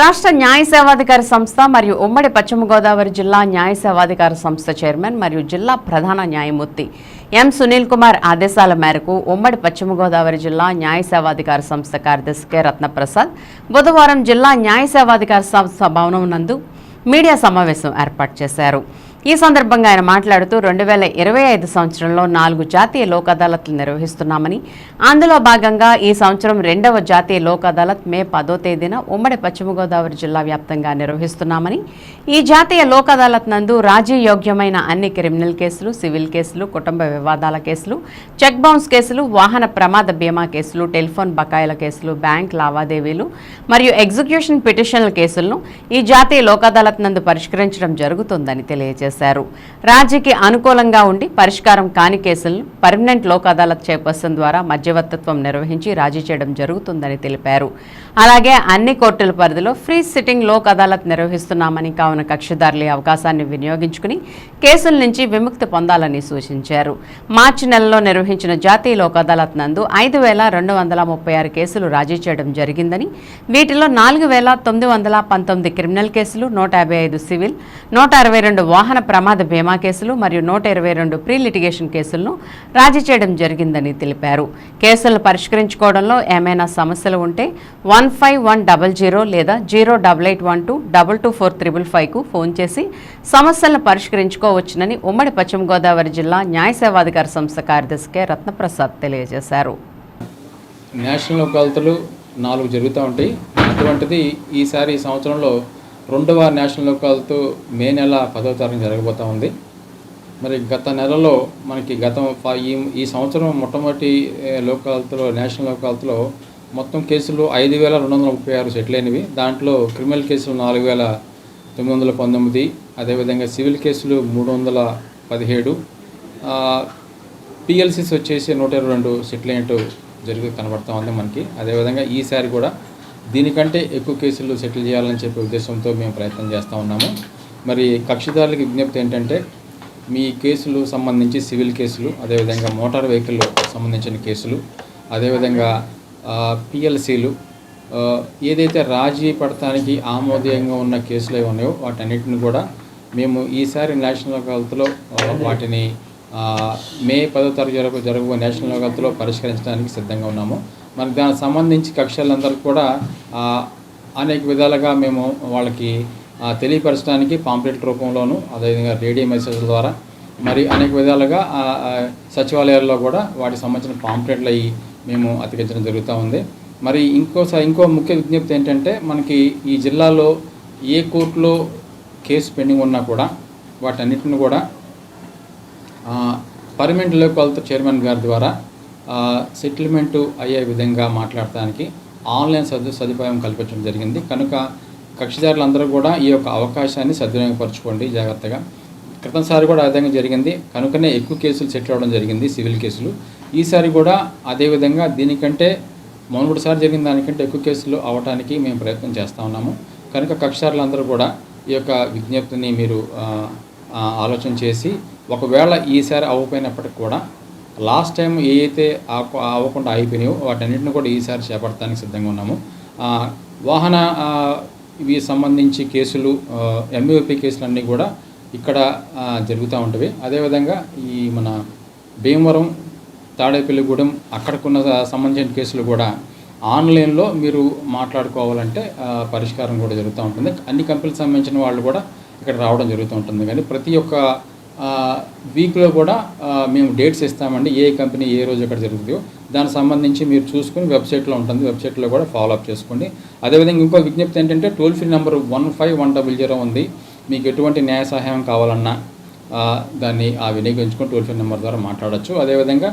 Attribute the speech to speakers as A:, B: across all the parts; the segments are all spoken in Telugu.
A: రాష్ట్ర న్యాయ సేవాధికార సంస్థ మరియు ఉమ్మడి పశ్చిమ గోదావరి జిల్లా న్యాయ సేవాధికార సంస్థ చైర్మన్ మరియు జిల్లా ప్రధాన న్యాయమూర్తి ఎం సునీల్ కుమార్ ఆదేశాల మేరకు ఉమ్మడి పశ్చిమ గోదావరి జిల్లా న్యాయ సేవాధికార సంస్థ కార్యదర్శి కె. రత్నప్రసాద్ బుధవారం జిల్లా న్యాయ సేవాధికార సంస్థ భవనం నందు మీడియా సమావేశం ఏర్పాటు చేశారు. ఈ సందర్భంగా ఆయన మాట్లాడుతూ రెండు వేల ఇరవై ఐదు సంవత్సరంలో నాలుగు జాతీయ లోక్ అదాలత్లు నిర్వహిస్తున్నామని అందులో భాగంగా ఈ సంవత్సరం రెండవ జాతీయ లోక్ అదాలత్ మే పదో తేదీన ఉమ్మడి పశ్చిమ గోదావరి జిల్లా వ్యాప్తంగా నిర్వహిస్తున్నామని ఈ జాతీయ లోక్ అదాలత్ నందు రాజీ యోగ్యమైన అన్ని క్రిమినల్ కేసులు సివిల్ కేసులు కుటుంబ వివాదాల కేసులు చెక్ బౌన్స్ కేసులు వాహన ప్రమాద బీమా కేసులు టెలిఫోన్ బకాయిల కేసులు బ్యాంక్ లావాదేవీలు మరియు ఎగ్జిక్యూషన్ పిటిషన్ల కేసులను ఈ జాతీయ లోక్ అదాలత్ నందు పరిష్కరించడం జరుగుతుందని తెలియజేశారు రాజీకి అనుకూలంగా ఉండి పరిష్కారం కాని కేసులను పర్మనెంట్ లోక్ అదాలత్ చైర్పర్సన్ ద్వారా మధ్యవర్తిత్వం నిర్వహించి రాజీ చేయడం జరుగుతుందని తెలిపారు. అలాగే అన్ని కోర్టుల పరిధిలో ఫ్రీ సిట్టింగ్ లోక్ అదాలత్ నిర్వహిస్తున్నామని కావున కక్షిదారులు అవకాశాన్ని వినియోగించుకుని కేసుల నుంచి విముక్తి పొందాలని సూచించారు. మార్చి నెలలో నిర్వహించిన జాతీయ లోక్ అదాలత్ నందు ఐదు వేల రెండు వందల ముప్పై ఆరు కేసులు రాజీ చేయడం జరిగిందని వీటిలో నాలుగు వేల తొమ్మిది వందల పంతొమ్మిది క్రిమినల్ కేసులు నూట యాభై ఐదు సివిల్ నూట అరవై రెండు వాహన ప్రమాద బీమా కేసులు మరియు నూట ఇరవై రెండు ప్రీ లిటిగేషన్ కేసులను రాజీ చేయడం జరిగిందని తెలిపారు. కేసులను పరిష్కరించుకోవడంలో ఏమైనా సమస్యలు ఉంటే one five one double zero లేదా zero double eight one two double two four triple ఫైవ్కు phone చేసి సమస్యలను పరిష్కరించుకోవచ్చునని ఉమ్మడి పశ్చిమ గోదావరి జిల్లా న్యాయసేవాధికార సంస్థ కార్యదర్శి కె. రత్నప్రసాద్ తెలియజేశారు.
B: నేషనల్ కొలతలు నాలుగు జరుగుతూ ఉంటాయి. అటువంటిది ఈసారి ఈ సంవత్సరంలో రెండవ నేషనల్ లోకాలతో మే నెల పదవ తారీఖు జరగబోతూ ఉంది. మరి గత నెలలో మనకి గత ఈ ఈ సంవత్సరం మొట్టమొదటి లోకాలతో నేషనల్ లోకాలతో మొత్తం కేసులు ఐదు వేల రెండు వందల ముప్పై ఆరు సెటిల్ అయినవి. దాంట్లో క్రిమినల్ కేసులు నాలుగు వేల తొమ్మిది వందల పంతొమ్మిది అదేవిధంగా సివిల్ కేసులు మూడు వందల పదిహేడు. పిఎల్సీస్ వచ్చేసి నూట ఇరవై రెండు సెటిల్ అయినట్టు జరిగి కనబడతా ఉంది మనకి. అదేవిధంగా ఈసారి కూడా దీనికంటే ఎక్కువ కేసులు సెటిల్ చేయాలని చెప్పే ఉద్దేశంతో మేము ప్రయత్నం చేస్తూ ఉన్నాము. మరి కక్షిదారులకు విజ్ఞప్తి ఏంటంటే మీ కేసులు సంబంధించి సివిల్ కేసులు అదేవిధంగా మోటార్ వెహికల్ సంబంధించిన కేసులు అదేవిధంగా పిఎల్సీలు ఏదైతే రాజీ పడటానికి ఆమోదయంగా ఉన్న కేసులు ఏవి ఉన్నాయో వాటన్నిటిని కూడా మేము ఈసారి నేషనల్ అదాలత్లో వాటిని మే పదో తారీఖు వరకు జరగబోయే నేషనల్ అదాలత్లో పరిష్కరించడానికి సిద్ధంగా ఉన్నాము. మరి దానికి సంబంధించి కక్షలందరూ కూడా అనేక విధాలుగా మేము వాళ్ళకి తెలియపరచడానికి పాంప్లెట్ రూపంలోను అదేవిధంగా రేడియో మెసేజ్ల ద్వారా మరి అనేక విధాలుగా సచివాలయాల్లో కూడా వాటికి సంబంధించిన పాంప్లెట్లు అవి మేము అతికించడం జరుగుతూ ఉంది. మరి ఇంకోసారి ఇంకో ముఖ్య విజ్ఞప్తి ఏంటంటే మనకి ఈ జిల్లాలో ఏ కోర్టులో కేసు పెండింగ్ ఉన్నా కూడా వాటన్నిటిని కూడా పర్మనెంట్ లోకాలతో చైర్మన్ గారి ద్వారా సెటిల్మెంటు అయ్యే విధంగా మాట్లాడటానికి ఆన్లైన్ సదు సదుపాయం కల్పించడం జరిగింది. కనుక కక్షిదారులందరూ కూడా ఈ యొక్క అవకాశాన్ని సద్వినియోగపరచుకోండి. జాగ్రత్తగా. క్రితంసారి కూడా ఆ విధంగా జరిగింది. కనుకనే ఎక్కువ కేసులు సెటిల్ అవ్వడం జరిగింది సివిల్ కేసులు. ఈసారి కూడా అదేవిధంగా దీనికంటే మొన్నటిసారి జరిగిన దానికంటే ఎక్కువ కేసులు అవడానికి మేము ప్రయత్నం చేస్తూ ఉన్నాము. కనుక కక్షారులందరూ కూడా ఈ యొక్క విజ్ఞప్తిని మీరు ఆలోచన చేసి ఒకవేళ ఈసారి అవ్వకపోయినప్పటికి కూడా లాస్ట్ టైం ఏదైతే అవ్వకుండా అయిపోయినాయో వాటన్నిటిని కూడా ఈసారి చేపడటానికి సిద్ధంగా ఉన్నాము. వాహన ఇవి సంబంధించి కేసులు ఎంయూపీ కేసులు అన్నీ కూడా ఇక్కడ జరుగుతూ ఉంటవి. అదేవిధంగా ఈ మన భీమవరం తాడేపల్లిగూడెం అక్కడికున్న సంబంధించిన కేసులు కూడా ఆన్లైన్లో మీరు మాట్లాడుకోవాలంటే పరిష్కారం కూడా జరుగుతూ ఉంటుంది. అన్ని కంపెనీలకు సంబంధించిన వాళ్ళు కూడా ఇక్కడ రావడం జరుగుతూ ఉంటుంది. కానీ ప్రతి ఒక్క వీక్లో కూడా మేము డేట్స్ ఇస్తామండి ఏ కంపెనీ ఏ రోజు ఎక్కడ జరుగుతుందో. దానికి సంబంధించి మీరు చూసుకుని వెబ్సైట్లో ఉంటుంది వెబ్సైట్లో కూడా ఫాలో అప్ చేసుకోండి. అదేవిధంగా ఇంకో విజ్ఞప్తి ఏంటంటే toll free number one five one double zero ఉంది. మీకు ఎటువంటి న్యాయ సహాయం కావాలన్నా దాన్ని ఆ వినియోగించుకొని టోల్ ఫ్రీ నెంబర్ ద్వారా మాట్లాడొచ్చు. అదేవిధంగా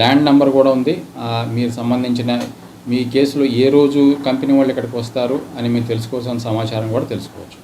B: ల్యాండ్ నెంబర్ కూడా ఉంది. మీరు సంబంధించిన మీ కేసులో ఏ రోజు కంపెనీ వాళ్ళు ఇక్కడికి వస్తారు అని మీరు తెలుసుకోవాల్సిన సమాచారం కూడా తెలుసుకోవచ్చు.